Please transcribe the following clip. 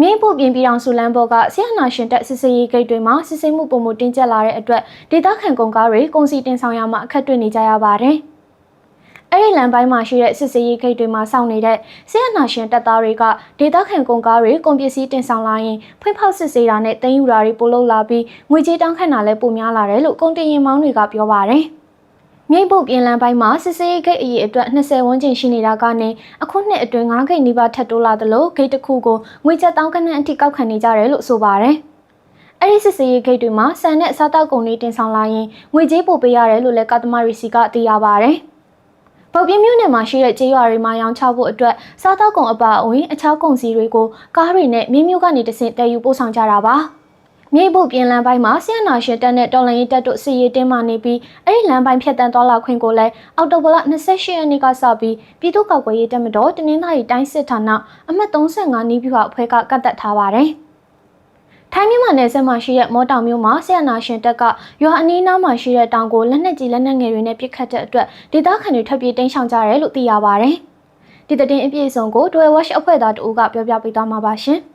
မြင်းဖို့ပြင်ပြည်အောင်စုလမ်းဘော်ကဆီယနာရှင်တက်စစ်စေးရေးဂိတ်တွေမှာစစ်ဆေးမှုပုံမှုတင်းကျပ်လာတဲ့အတွက်ဒေသခံကုန်ကားတွေကုန်စည်တင်ဆောင်ရမှာအခက်တွေ့နေကြရပါတယ်။အဲ့ဒီလမ်းပိုင်းမှာရှိတဲ့စစ်စေးရေးဂိတ်တွေမှာစောင့်နေတဲ့ဆီယနာရှင်တက်သားတွေကဒေသခံကုန်ကားတွေကုန်ပစ္စည်းတင်ဆောင်လာရင်ဖွင့်ဖောက်စစ်ဆေးတာနဲ့တင်ယူတာတွေပို့လုပ်လာပြီးငွေကြေးတောင်းခံတာလည်းပိုများလာတယ်လို့ကုန်တင်ရင်မောင်းတွေကပြောပါတယ်။ မြိတ်ပုတ်ပြင်လန်းပိုင်းမှာစစ်စေးဂိတ်အရေအတွက်20ဝန်းကျင်ရှိနေတာကနေအခုနှစ်အတွင်း9ဂိတ်နီးပါးထပ်တိုးလာသလိုဂိတ်တစ်ခုကိုငွေကျပ်တောင်းကနန်းအထိကောက်ခံနေကြတယ်လို့ဆိုပါတယ်။အဲ့ဒီစစ်စေးဂိတ်တွေမှာဆန်နဲ့အစားတောက်ကုန်တွေတင်ဆောင်လာရင်ငွေကြေးပို့ပေးရတယ်လို့လည်းကာသမာရီစီကသိရပါတယ်။ပုတ်ပြင်းမြို့နယ်မှာရှိတဲ့ကျေးရွာတွေမှာရောင်းချဖို့အတွက်စားတောက်ကုန်အပါအဝင်အခြားကုန်စည်တွေကိုကားတွေနဲ့မြင်းမြို့ကနေတဆင့်တည်ယူပို့ဆောင်ကြတာပါ။ မြေပုတ်ပြင်လမ်းပိုင်းမှာဆီယနာရှင်တက်နဲ့တော်လန်ရေးတက်တို့စီရေးတင်းမှနေပြီးအဲ့ဒီလမ်းပိုင်းဖြတ်တန်းသွားလာခွင့်ကိုလည်းအော်တိုဘလ28ရက်နေ့ကစပြီးပြည်သူ့ကောက်ကွယ်ရေးတက်မတော်တနင်္သာရီတိုင်းစစ်ဌာနအမှတ်35နီးပြူဟာအဖွဲ့ကကတ်သက်ထားပါတယ်။ထိုင်းမြန်မာနယ်စပ်မှာရှိတဲ့မော်တောင်မြို့မှာဆီယနာရှင်တက်ကရွာအနီးနားမှာရှိတဲ့တောင်ကိုလက်နက်ကြီးလက်နက်ငယ်တွေနဲ့ပစ်ခတ်တဲ့အတွက်ဒေသခံတွေထပ်ပြေးတိမ်းရှောင်ကြရတယ်လို့သိရပါတယ်။ဒီတဲ့တင်အပြည့်အစုံကို Dwell Watch အဖွဲ့သားတအူးကပြောပြပေးသွားမှာပါရှင်။